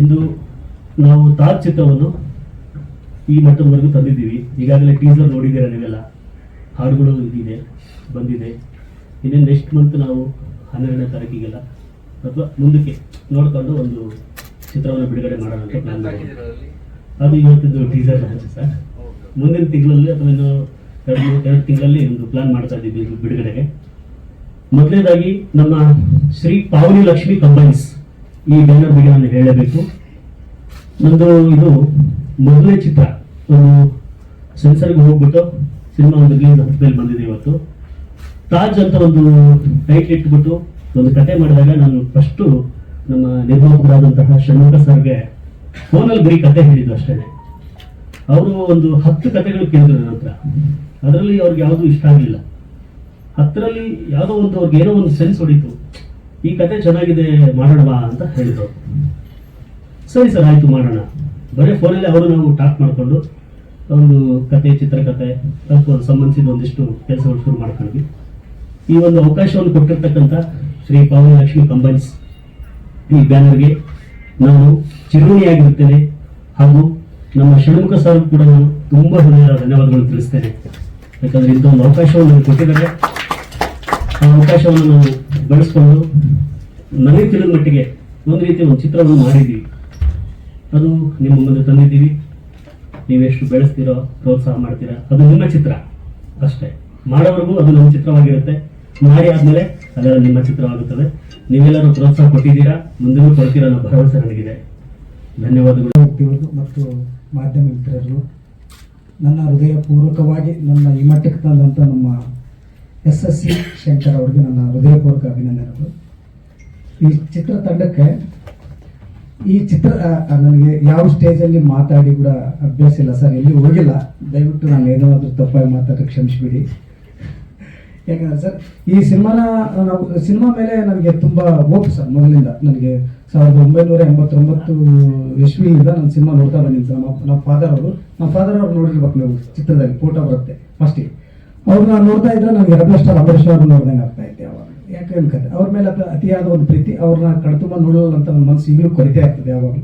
ಇಂದು ನಾವು ತಾಜ್ ಚಿತ್ರವನ್ನು ಈ ಮಟ್ಟದವರೆಗೂ ತಂದಿದ್ದೀವಿ. ಈಗಾಗಲೇ ಟೀಸರ್ ನೋಡಿದ್ದೀರಾ ನೀವೆಲ್ಲ? ಹಾಡುಗಳು ಇದೆ ಬಂದಿದೆ. ಇನ್ನೇ ನೆಕ್ಸ್ಟ್ ಮಂತ್ ನಾವು ಹನ್ನೆರಡನೇ ತಾರೀಕಿಗೆಲ್ಲ ಅಥವಾ ಮುಂದಕ್ಕೆ ನೋಡ್ಕೊಂಡು ಒಂದು ಚಿತ್ರವನ್ನು ಬಿಡುಗಡೆ ಮಾಡೋಣ ಅಂತ ಪ್ಲಾನ್ ಅದು ಇವತ್ತಿದ್ದು ಟೀಸರ್ ಲಾಂಚ್ ಸರ್. ಮುಂದಿನ ತಿಂಗಳಲ್ಲಿ ಅಥವಾ ಇನ್ನು ಎರಡು ಎರಡು ತಿಂಗಳಲ್ಲಿ ಒಂದು ಪ್ಲಾನ್ ಮಾಡ್ತಾ ಇದ್ದೀವಿ ಇದು ಬಿಡುಗಡೆಗೆ. ಮೊದಲನೇದಾಗಿ ನಮ್ಮ ಶ್ರೀ ಪಾವನಿ ಲಕ್ಷ್ಮಿ ಕಂಬೈನ್ಸ್ ಈ ಬ್ಯಾನರ್ ಬಗ್ಗೆ ಹೇಳಬೇಕು. ನಂದು ಇದು ಮೊದಲನೇ ಚಿತ್ರ. ಒಂದು ಸೆನ್ಸರ್ಗೆ ಹೋಗ್ಬಿಟ್ಟು ಸಿನಿಮಾ ಒಂದು ರಿಲೀಸ್ ಹಂತದಲ್ಲಿ ಬಂದಿದೆ ಇವತ್ತು. ತಾಜ್ ಅಂತ ಒಂದು ಟೈಟ್ಲ್ ಇಟ್ಬಿಟ್ಟು ಒಂದು ಕತೆ ಮಾಡಿದಾಗ ನಾನು ಫಸ್ಟು ನಮ್ಮ ನಿರ್ಮಾಪಕರಾದಂತಹ ಷಣ್ಮುಖ ಸರ್ಗೆ ಫೋನಲ್ಲಿ ಬರೀ ಕತೆ ಹೇಳಿದ್ದು ಅಷ್ಟೇ. ಅವರು ಒಂದು ಹತ್ತು ಕತೆಗಳು ಕೇಳಿದ್ರು ನನ್ನ ಹತ್ರ. ಅದರಲ್ಲಿ ಅವ್ರಿಗೆ ಯಾವುದು ಇಷ್ಟ ಆಗಲಿಲ್ಲ. ಹತ್ತರಲ್ಲಿ ಯಾವುದೋ ಒಂದು ಅವ್ರಿಗೆ ಏನೋ ಒಂದು ಸೆನ್ಸ್ ಹೊಡಿತು. ಈ ಕತೆ ಚೆನ್ನಾಗಿದೆ ಮಾಡೋಣವಾ ಅಂತ ಹೇಳಿದ್ರು. ಸರಿ ಸರ್, ಆಯ್ತು ಮಾಡೋಣ. ಬರೀ ಫೋನಲ್ಲಿ ಅವರು ನಾವು ಟಾಕ್ ಮಾಡಿಕೊಂಡು ಒಂದು ಕತೆ, ಚಿತ್ರಕತೆ ಅದಕ್ಕೆ ಸಂಬಂಧಿಸಿದ ಒಂದಿಷ್ಟು ಕೆಲಸಗಳು ಶುರು ಮಾಡ್ಕೊಂಡ್ವಿ. ಈ ಒಂದು ಅವಕಾಶವನ್ನು ಕೊಟ್ಟಿರ್ತಕ್ಕಂಥ ಶ್ರೀ ಪವನ ಲಕ್ಷ್ಮಿ ಕಂಬೈನ್ಸ್ ಈ ಬ್ಯಾನರ್ಗೆ ನಾನು ಚಿರುಣಿಯಾಗಿರುತ್ತೇನೆ ಹಾಗೂ ನಮ್ಮ ಷಣ್ಮುಖ ಸರ್ ಕೂಡ ನಾನು ತುಂಬ ಹೃದಯ ಧನ್ಯವಾದಗಳು ತಿಳಿಸ್ತೇನೆ. ಯಾಕಂದ್ರೆ ಇಂಥ ಒಂದು ಅವಕಾಶವನ್ನು ಕೊಟ್ಟಿದ್ದಾರೆ. ಆ ಅವಕಾಶವನ್ನು ನಾವು ಬಳಸ್ಕೊಂಡು ನನಗೆ ತಿಳಿದ ಮಟ್ಟಿಗೆ ಒಂದು ರೀತಿ ಒಂದು ಚಿತ್ರವನ್ನು ಮಾಡಿದ್ದೀವಿ. ಅದು ನಿಮ್ಮ ಮುಂದೆ ತಂದಿದ್ದೀವಿ. ನೀವೆಷ್ಟು ಬೆಳೆಸ್ತೀರೋ, ಪ್ರೋತ್ಸಾಹ ಮಾಡ್ತೀರಾ, ಅದು ನಿಮ್ಮ ಚಿತ್ರ. ಅಷ್ಟೇ. ಮಾಡೋವರೆಗೂ ಅದು ನಮ್ಮ ಚಿತ್ರವಾಗಿರುತ್ತೆ. ಮಾಡಿ ಆದಮೇಲೆ ಅದೆಲ್ಲ ನಿಮ್ಮ ಚಿತ್ರವಾಗುತ್ತದೆ. ನೀವೆಲ್ಲರೂ ಪ್ರೋತ್ಸಾಹ ಕೊಟ್ಟಿದ್ದೀರಾ, ಮುಂದೆನೂ ಕೊಡ್ತೀರಾ ಅನ್ನೋ ಭರವಸೆ ನನಗಿದೆ. ಧನ್ಯವಾದಗಳು. ಮತ್ತು ಮಾಧ್ಯಮ ಮಿತ್ರರು, ನನ್ನ ಹೃದಯಪೂರ್ವಕವಾಗಿ ನನ್ನ ಈ ಮಟ್ಟಕ್ಕೆ ತಂದಂಥ ನಮ್ಮ ಎಸ್ ಎಸ್ ಸಿ ಶಂಕರ್ ಅವರಿಗೆ ನನ್ನ ಹೃದಯಪೂರ್ವಕ ಅಭಿನಂದನೆಗಳು. ಈ ಚಿತ್ರ ತಂಡಕ್ಕೆ ಈ ಚಿತ್ರ ನನಗೆ ಯಾವ ಸ್ಟೇಜಲ್ಲಿ ಮಾತಾಡಿ ಕೂಡ ಅಭ್ಯಾಸ ಇಲ್ಲ ಸರ್, ಎಲ್ಲಿ ಹೋಗಿಲ್ಲ. ದಯವಿಟ್ಟು ನಾನು ಏನಾದರೂ ತಪ್ಪಾಗಿ ಮಾತಾಡೋಕ್ಕೆ ಕ್ಷಮಿಸಿಬಿಡಿ. ಯಾಕಂದ್ರೆ ಸರ್, ಈ ಸಿನಿಮಾನ ನಾವು, ಸಿನಿಮಾ ಮೇಲೆ ನನಗೆ ತುಂಬ ಹೋಪ್ ಸರ್, ಮೊದಲಿಂದ. ನನಗೆ ಸಾವಿರದ ಒಂಬೈನೂರ ಎಂಬತ್ತೊಂಬತ್ತು ಯಶ್ವಿಯಿಂದ ನಾನು ಸಿನಿಮಾ ನೋಡ್ತಾ ಬಂದಿದ್ದೀನಿ ಸರ್. ನಮ್ಮ ನಮ್ಮ ಫಾದರ್ ಅವರು, ನಮ್ಮ ಫಾದರ್ ಅವ್ರು ನೋಡಿರ್ಬೇಕು ನೀವು ಚಿತ್ರದಲ್ಲಿ ಫೋಟೋ ಬರುತ್ತೆ ಫಸ್ಟಿಗೆ ಅವ್ರನ್ನ ನೋಡ್ತಾ ಇದ್ರೆ ನನಗೆ ಎರಡಷ್ಟು ಅಂಬರೀಶ್ ಅವ್ರನ್ನ ನೋಡ್ದಂಗೆ ಆಗ್ತಾ ಇದ್ದೆ ಅವಾಗ ಯಾಕೆ ಅನ್ಕತ್ತೆ ಅವ್ರ ಮೇಲೆ ಅದು ಅತಿಯಾದ ಒಂದು ಪ್ರೀತಿ, ಅವ್ರನ್ನ ಕಣ್ತುಂಬ ನೋಡೋಲ್ಲ ಅಂತ ನನ್ನ ಮನಸ್ಸು ಈಗಲೂ ಕೊರತೆ ಆಗ್ತದೆ ಯಾವಾಗಲೂ.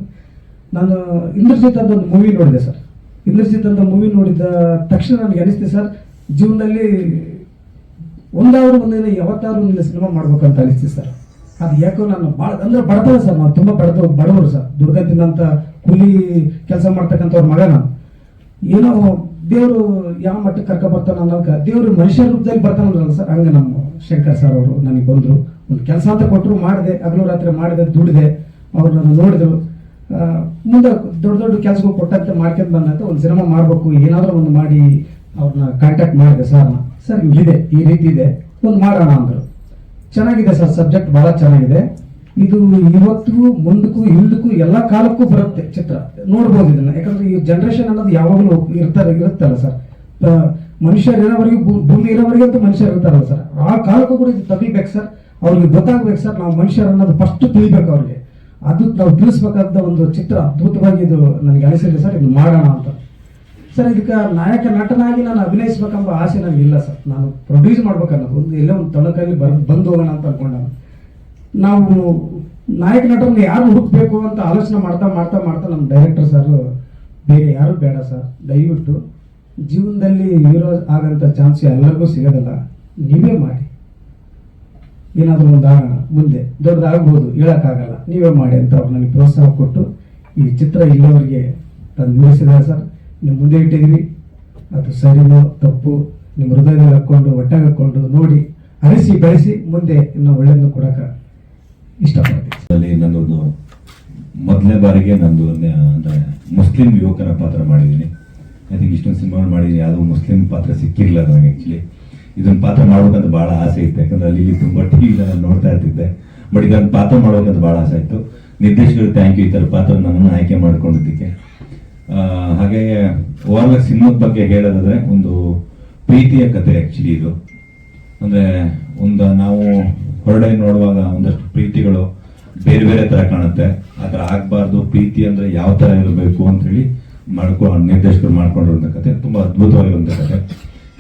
ನಾನು ಇಂದ್ರಜಿತ್ ಅಂತ ಒಂದು ಮೂವಿ ನೋಡಿದೆ ಸರ್. ಇಂದ್ರಜಿತ್ ಅಂತ ಮೂವಿ ನೋಡಿದ ತಕ್ಷಣ ನನಗೆ ಅನಿಸ್ತೆ, ಸರ್, ಜೀವನದಲ್ಲಿ ಒಂದಾದ್ರೂ ಒಂದಿನ ಯಾವತ್ತಾದ್ರೂ ಒಂದಿನ ಸಿನಿಮಾ ಮಾಡ್ಬೇಕಂತ ಅನಿಸ್ತು ಸರ್. ಅದು ಯಾಕೋ ನಾನು ಭಾಳ ಅಂದ್ರೆ ಬಡತನ ಸರ್ ನಾವು ತುಂಬ ಬಡತ ಬಡವರು ಸರ್. ತಿನ್ನಂತ ಕೂಲಿ ಕೆಲಸ ಮಾಡ್ತಕ್ಕಂಥವ್ರ ಮಗ ನಾನು. ಏನೋ ದೇವರು ಯಾವ ಮಟ್ಟಕ್ಕೆ ಕರ್ಕೊ ಬರ್ತಾನ ಅನ್ನೋಕ ದೇವರು ಮನುಷ್ಯ ರೂಪದಲ್ಲಿ ಬರ್ತಾನಲ್ಲ ಸರ್. ಹಂಗೆ ನಮ್ಮ ಶಂಕರ್ ಸರ್ ಅವರು ನನಗೆ ಬಂದರು. ಒಂದು ಕೆಲಸ ಅಂತ ಕೊಟ್ಟರು ಮಾಡಿದೆ ಹಗಲು ರಾತ್ರಿ ಮಾಡಿದೆ, ದುಡಿದೆ. ಅವ್ರು ನನ್ನ ನೋಡಿದ್ರು. ಮುಂದೆ ದೊಡ್ಡ ದೊಡ್ಡ ಕೆಲಸಗಳು ಕೊಟ್ಟಂತೆ ಮಾಡ್ಕೊಂಡು ಬಂದಂತೆ ಒಂದು ಸಿನಿಮಾ ಮಾಡಬೇಕು, ಏನಾದರೂ ಒಂದು ಮಾಡಿ ಅವ್ರನ್ನ ಕಾಂಟ್ಯಾಕ್ಟ್ ಮಾಡಿದೆ ಸರ್. ಸರ್, ಇಲ್ಲಿದೆ, ಈ ರೀತಿ ಇದೆ. ಒಂದು ಮಾಡೋಣ ಅಂದರು. ಚೆನ್ನಾಗಿದೆ ಸರ್ ಸಬ್ಜೆಕ್ಟ್ ಬಹಳ ಚೆನ್ನಾಗಿದೆ. ಇದು ಇವತ್ತಿಗೂ, ಮುಂದಕ್ಕೂ, ಹಿಂದಕ್ಕೂ, ಎಲ್ಲ ಕಾಲಕ್ಕೂ ಬರುತ್ತೆ ಚಿತ್ರ. ನೋಡ್ಬೋದು ಇದನ್ನ. ಯಾಕಂದ್ರೆ ಈ ಜನರೇಷನ್ ಅನ್ನೋದು ಯಾವಾಗಲೂ ಇರ್ತಾರೆ, ಇರುತ್ತಲ್ಲ ಸರ್ ಮನುಷ್ಯರು ಇರೋವರೆಗೆ ಭೂಮಿ ಇರೋವರೆಗೆ ಅಂತ ಮನುಷ್ಯರು ಇರ್ತಾರಲ್ಲ ಸರ್ ಆ ಕಾಲಕ್ಕೂ ಕೂಡ ಇದು ತಗಿಬೇಕು ಸರ್ ಅವ್ರಿಗೆ ಗೊತ್ತಾಗ್ಬೇಕು ಸರ್ ನಾವು ಮನುಷ್ಯರು ಅನ್ನೋದು ಫಸ್ಟ್ ತಿಳಿಬೇಕು ಅವ್ರಿಗೆ. ಅದು ನಾವು ತಿಳಿಸ್ಬೇಕಾದ ಒಂದು ಚಿತ್ರ, ಅದ್ಭುತವಾಗಿ ಇದು ನನಗೆ ಅನಿಸಿದೆ ಸರ್ ಇದು ಮಾಡೋಣ ಅಂತ. ಸರ್ ಇದಕ್ಕೆ ನಾಯಕ ನಟನಾಗಿ ನಾನು ಅಭಿನಯಿಸ್ಬೇಕೆಂಬ ಆಸೆ ನನಗಿಲ್ಲ ಸರ್ ನಾನು ಪ್ರೊಡ್ಯೂಸ್ ಮಾಡ್ಬೇಕನ್ನೋದು. ಒಂದು ಎಲ್ಲೋ ಒಂದು ತಳಕಲ್ಲಿ ಬರ್, ಬಂದು ಹೋಗೋಣ ಅಂತ ಅನ್ಕೊಂಡ ನಾವು ನಾಯಕ ನಟರನ್ನ ಯಾರು ಹುಡುಕ್ಬೇಕು ಅಂತ ಆಲೋಚನೆ ಮಾಡ್ತಾ ಮಾಡ್ತಾ ಮಾಡ್ತಾ ನಮ್ಮ ಡೈರೆಕ್ಟರ್ ಸರ್ ಬೇರೆ ಯಾರು ಬೇಡ ಸರ್ ದಯವಿಟ್ಟು ಜೀವನದಲ್ಲಿ ಹೀರೋ ಆಗಂತ ಚಾನ್ಸ್ ಎಲ್ಲರಿಗೂ ಸಿಗೋದಲ್ಲ. ನೀವೇ ಮಾಡಿ. ಏನಾದರೂ ಒಂದು ಆಗೋಣ ಮುಂದೆ ದೊಡ್ಡದಾಗ್ಬೋದು, ಹೇಳೋಕ್ಕಾಗಲ್ಲ. ನೀವೇ ಮಾಡಿ ಅಂತ ಅವ್ರು ನನಗೆ ಪ್ರೋತ್ಸಾಹ ಕೊಟ್ಟು ಈ ಚಿತ್ರ ಇಲ್ಲವರಿಗೆ ತಂದು ನಿಲ್ಲಿಸಿದ್ದಾರೆ ಸರ್ ನಿಮ್ಮ ಮುಂದೆ ಇಟ್ಟಿದ್ವಿ ಅದು ಸರಿನೋ ತಪ್ಪು? ನಿಮ್ಮ ಹೃದಯದಲ್ಲಿ ಹಾಕ್ಕೊಂಡು, ಹೊಟ್ಟೆಗೆ ಹಾಕ್ಕೊಂಡು ನೋಡಿ, ಅರಿಸಿ ಬೆಳೆಸಿ ಮುಂದೆ ಇನ್ನೂ ಒಳ್ಳೆಯದು ಕೊಡೋಕೆ ಇಷ್ಟಪಡ್ತೀನಿ. ಅಲ್ಲಿ ನಂದೊಂದು ಮೊದಲನೇ ಬಾರಿಗೆ ನಂದು ಅಂದರೆ ಮುಸ್ಲಿಂ ಯುವಕನ ಪಾತ್ರ ಮಾಡಿದ್ದೀನಿ. ಐ ಇಷ್ಟೊಂದು ಸಿನಿಮಾ ಮಾಡಿದ್ದೀನಿ. ಯಾವುದೋ ಮುಸ್ಲಿಂ ಪಾತ್ರ ಸಿಕ್ಕಿರಲಿಲ್ಲ ನನಗೆ ಆ್ಯಕ್ಚುಲಿ ಇದೊಂದು ಪಾತ್ರ ಮಾಡ್ಬೇಕಂತ ಭಾಳ ಆಸೆ ಇತ್ತು. ಯಾಕಂದ್ರೆ ಅಲ್ಲಿ ತುಂಬ ಟಿ ನಾನು ನೋಡ್ತಾ ಇರ್ತಿದ್ದೆ. ಬಟ್ ಇದನ್ನು ಪಾತ್ರ ಮಾಡ್ಬೇಕಂತ ಭಾಳ ಆಸೆ ಇತ್ತು. ನಿರ್ದೇಶಕರು ಥ್ಯಾಂಕ್ ಯು ಈ ಥರ ಪಾತ್ರ ನನ್ನನ್ನು ಆಯ್ಕೆ ಮಾಡ್ಕೊಂಡಿದ್ದಕ್ಕೆ. ಹಾಗೆ ಓವರ್ ಸಿನಿಮಾದ ಬಗ್ಗೆ ಹೇಳೋದಾದ್ರೆ ಒಂದು ಪ್ರೀತಿಯ ಕತೆ ಆ್ಯಕ್ಚುಲಿ ಇದು. ಅಂದರೆ ಒಂದು ನಾವು ಹೊರಡೆ ನೋಡುವಾಗ ಒಂದಷ್ಟು ಪ್ರೀತಿಗಳು ಬೇರೆ ಬೇರೆ ತರ ಕಾಣುತ್ತೆ. ಆ ಥರ ಆಗ್ಬಾರ್ದು ಪ್ರೀತಿ ಅಂದ್ರೆ ಯಾವ ತರ ಇರಬೇಕು ಅಂತ ಹೇಳಿ ಮಾಡ್ಕೊ ನಿರ್ದೇಶಕರು ಮಾಡ್ಕೊಂಡಿರುವಂತ ಕತೆ ತುಂಬಾ ಅದ್ಭುತವಾಗಿರುವಂತ ಕತೆ.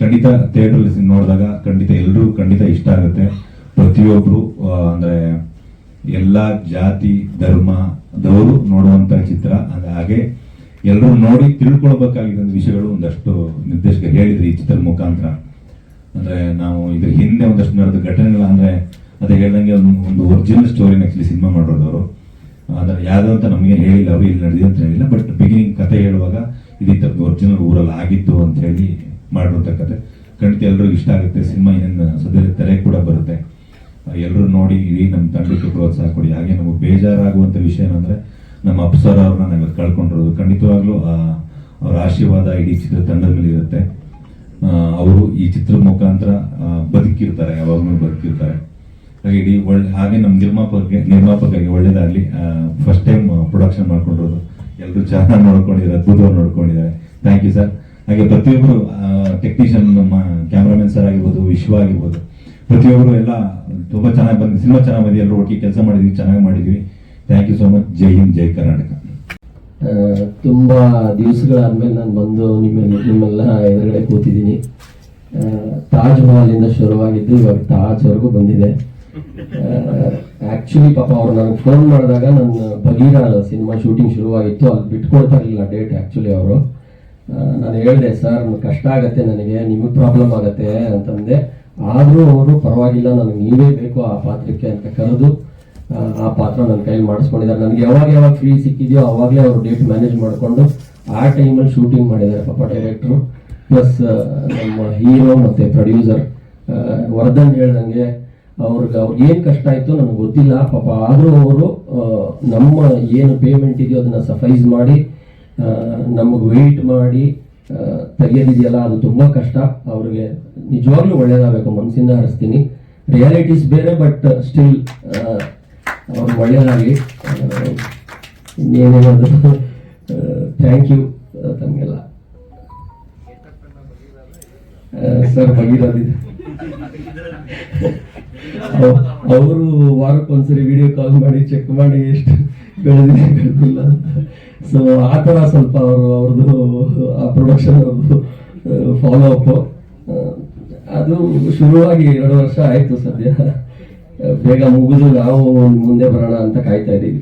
ಖಂಡಿತ ಥಿಯೇಟರ್ ನೋಡಿದಾಗ ಖಂಡಿತ ಎಲ್ಲರೂ ಖಂಡಿತ ಇಷ್ಟ ಆಗುತ್ತೆ. ಪ್ರತಿಯೊಬ್ರು ಆ, ಅಂದ್ರೆ ಎಲ್ಲಾ ಜಾತಿ ಧರ್ಮ ದವರು ನೋಡುವಂತ ಚಿತ್ರ. ಹಾಗೆ ಎಲ್ಲರೂ ನೋಡಿ ತಿಳ್ಕೊಳ್ಬೇಕಾಗಿದ್ದ ವಿಷಯಗಳು ಒಂದಷ್ಟು ನಿರ್ದೇಶಕರು ಹೇಳಿದ್ರು ಈ ಚಿತ್ರದ ಮುಖಾಂತರ. ಅಂದ್ರೆ ನಾವು ಇದ್ರ ಹಿಂದೆ ಒಂದಷ್ಟು ನಡೆದ ಅದೇ ಹೇಳ್ದಂಗೆ ಒಂದು ಒರಿಜಿನಲ್ ಸ್ಟೋರಿನ ಆಕ್ಚುಲಿ ಸಿನಿಮಾ ಮಾಡೋದು ಅವರು. ಅದನ್ನ ಯಾವ್ದು ಅಂತ ನಮಗೆ ಹೇಳಿಲ್ಲ ಅವರು ಇಲ್ಲಿ ನಡೆದಿದೆ ಅಂತ ಹೇಳಿಲ್ಲ ಬಟ್ ಬಿಗಿನಿಂಗ್ ಕತೆ ಹೇಳುವಾಗ ಇದು ಈ ಥರದ್ದು ಒರಿಜಿನಲ್ ಊರಲ್ಲಿ ಆಗಿತ್ತು ಅಂತ ಹೇಳಿ ಮಾಡಿರೋ ಕತೆ ಖಂಡಿತ ಎಲ್ರಿಗೂ ಇಷ್ಟ ಆಗುತ್ತೆ ಸಿನಿಮಾ ಇನ್ನೇನು ಸದ್ಯದಲ್ಲಿ ತೆರೆ ಕೂಡ ಬರುತ್ತೆ. ಎಲ್ಲರೂ ನೋಡಿ ಇಡೀ ನಮ್ಮ ತಂಡಕ್ಕೆ ಪ್ರೋತ್ಸಾಹ ಕೊಡಿ. ಹಾಗೆ ನಮಗೆ ಬೇಜಾರಾಗುವಂತ ವಿಷಯ ಏನಂದ್ರೆ, ನಮ್ಮ ಅಪ್ಸರ್ ಅವ್ರನ್ನ ನಾವು ಕಳ್ಕೊಂಡಿರೋದು. ಖಂಡಿತವಾಗ್ಲೂ ಅವರ ಆಶೀರ್ವಾದ ಇಡೀ ಚಿತ್ರ ತಂಡದ ಇರುತ್ತೆ. ಅವರು ಈ ಚಿತ್ರದ ಮುಖಾಂತರ ಬದುಕಿರ್ತಾರೆ, ಯಾವಾಗಲೂ ಬದುಕಿರ್ತಾರೆ. ಇಡೀ ಒಳ್ಳೆ ಹಾಗೆ ನಮ್ಮ ನಿರ್ಮಾಪಕರಿಗೆ ನಿರ್ಮಾಪಕರಿಗೆ ಒಳ್ಳೇದಾಗಲಿ. ಫಸ್ಟ್ ಟೈಮ್ ಪ್ರೊಡಕ್ಷನ್ ಮಾಡ್ಕೊಂಡಿರೋದು. ಎಲ್ಲರೂ ಚೆನ್ನಾಗಿ ನೋಡ್ಕೊಂಡಿದ್ದಾರೆ, ಅದ್ಭುತವಾಗಿ ನೋಡ್ಕೊಂಡಿದ್ದಾರೆ. ಥ್ಯಾಂಕ್ ಯು ಸರ್ ಹಾಗೆ ಪ್ರತಿಯೊಬ್ಬರು ಟೆಕ್ನಿಷಿಯನ್ ನಮ್ಮ ಕ್ಯಾಮ್ರಾಮನ್ ಸರ್ ಆಗಿರ್ಬೋದು, ವಿಶ್ವ ಆಗಿರ್ಬೋದು, ಪ್ರತಿಯೊಬ್ಬರು ಎಲ್ಲ ತುಂಬ ಚೆನ್ನಾಗಿ ಬಂದು ಸಿನಿಮಾ ಚೆನ್ನಾಗಿ ಬಂದು ಎಲ್ಲರೂ ಒಟ್ಟಿಗೆ ಕೆಲಸ ಮಾಡಿದ್ವಿ, ಚೆನ್ನಾಗಿ ಮಾಡಿದ್ವಿ. Thank you so much Jai Hind, Jai Karnataka. ತುಂಬ ದಿವಸಗಳಾದ್ಮೇಲೆ ನಾನು ಬಂದು ನಿಮ್ಮ ನಿಮ್ಮೆಲ್ಲ ಎದುರುಗಡೆ ಕೂತಿದ್ದೀನಿ. ತಾಜ್ ಮಹಲಿಂದ ಶುರುವಾಗಿದ್ದು ಇವಾಗ ತಾಜ್ವರೆಗೂ ಬಂದಿದೆ. ಆಕ್ಚುಲಿ ಪಾಪ ಅವ್ರು ನನಗೆ ಫೋನ್ ಮಾಡಿದಾಗ ನನ್ನ ಬಗೀರ ಸಿನಿಮಾ ಶೂಟಿಂಗ್ ಶುರುವಾಗಿತ್ತು ಅಲ್ಲಿ ಬಿಟ್ಕೊಡ್ತಾ ಇರಲಿಲ್ಲ ಡೇಟ್ ಆ್ಯಕ್ಚುಲಿ ಅವರು. ನಾನು ಹೇಳಿದೆ ಸರ್ ಕಷ್ಟ ಆಗತ್ತೆ ನನಗೆ ನಿಮಗೆ ಪ್ರಾಬ್ಲಮ್ ಆಗತ್ತೆ ಅಂತಂದೆ. ಆದರೂ ಅವರು ಪರವಾಗಿಲ್ಲ ನನಗೆ ನೀವೇ ಬೇಕು ಆ ಪಾತ್ರಕ್ಕೆ ಅಂತ ಕರೆದು ಆ, ಆ ಪಾತ್ರ ನನ್ನ ಕೈಲಿ ಮಾಡಿಸ್ಕೊಂಡಿದ್ದಾರೆ. ನನಗೆ ಯಾವಾಗ ಯಾವಾಗ ಫ್ರೀ ಸಿಕ್ಕಿದೆಯೋ ಅವಾಗಲೇ ಅವರು ಡೇಟ್ ಮ್ಯಾನೇಜ್ ಮಾಡಿಕೊಂಡು ಆ ಟೈಮಲ್ಲಿ ಶೂಟಿಂಗ್ ಮಾಡಿದ್ದಾರೆ ಪಾಪ ಡೈರೆಕ್ಟ್ರು ಪ್ಲಸ್ ನಮ್ಮ ಹೀರೋ ಮತ್ತು ಪ್ರೊಡ್ಯೂಸರ್ ವರ್ಧನ್ ಹೇಳ್ದಂಗೆ ಅವ್ರಿಗೆ ಅವ್ರಿಗೆ ಏನು ಕಷ್ಟ ಆಯಿತು ನನಗೆ ಗೊತ್ತಿಲ್ಲ. ಪಾಪ ಆದರೂ ಅವರು ನಮ್ಮ ಏನು ಪೇಮೆಂಟ್ ಇದೆಯೋ ಅದನ್ನು ಸಫೈಸ್ ಮಾಡಿ ನಮಗೆ ವೆಯ್ಟ್ ಮಾಡಿ ತೆಗೆಯೋದಿದೆಯಲ್ಲ ಅದು ತುಂಬ ಕಷ್ಟ. ಅವ್ರಿಗೆ ನಿಜವಾಗ್ಲೂ ಒಳ್ಳೇದಾಗಬೇಕು ಮನಸ್ಸಿಂದ ಹರಿಸ್ತೀನಿ. ರಿಯಾಲಿಟೀಸ್ ಬೇರೆ ಬಟ್ ಸ್ಟಿಲ್ ಅವ್ರಿಗೆ ಒಳ್ಳೇದಾಗಲಿ. ಇನ್ನೇನೇನಾದರೂ ಥ್ಯಾಂಕ್ ಯು ತಮಗೆಲ್ಲ. ಸರ್, ಭಗೀರಥಿದೆ. ಅವರು ವಾರಕ್ಕೊಂದ್ಸರಿ ವಿಡಿಯೋ ಕಾಲ್ ಮಾಡಿ ಚೆಕ್ ಮಾಡಿ ಎಷ್ಟು ಬೆಳೆದಿದೆ ಬೆಳೆದಿಲ್ಲ ಸೊ ಆ ಥರ ಸ್ವಲ್ಪ ಅವರು ಅವ್ರದ್ದು, ಆ ಪ್ರೊಡಕ್ಷನ್ ಅವ್ರದ್ದು ಫಾಲೋ ಅಪ್ ಅದು ಶುರುವಾಗಿ ಎರಡು ವರ್ಷ ಆಯಿತು ಸದ್ಯ. ಬೇಗ ಮುಗಿದು ನಾವು ಮುಂದೆ ಬರೋಣ ಅಂತ ಕಾಯ್ತಾ ಇದ್ದೀವಿ.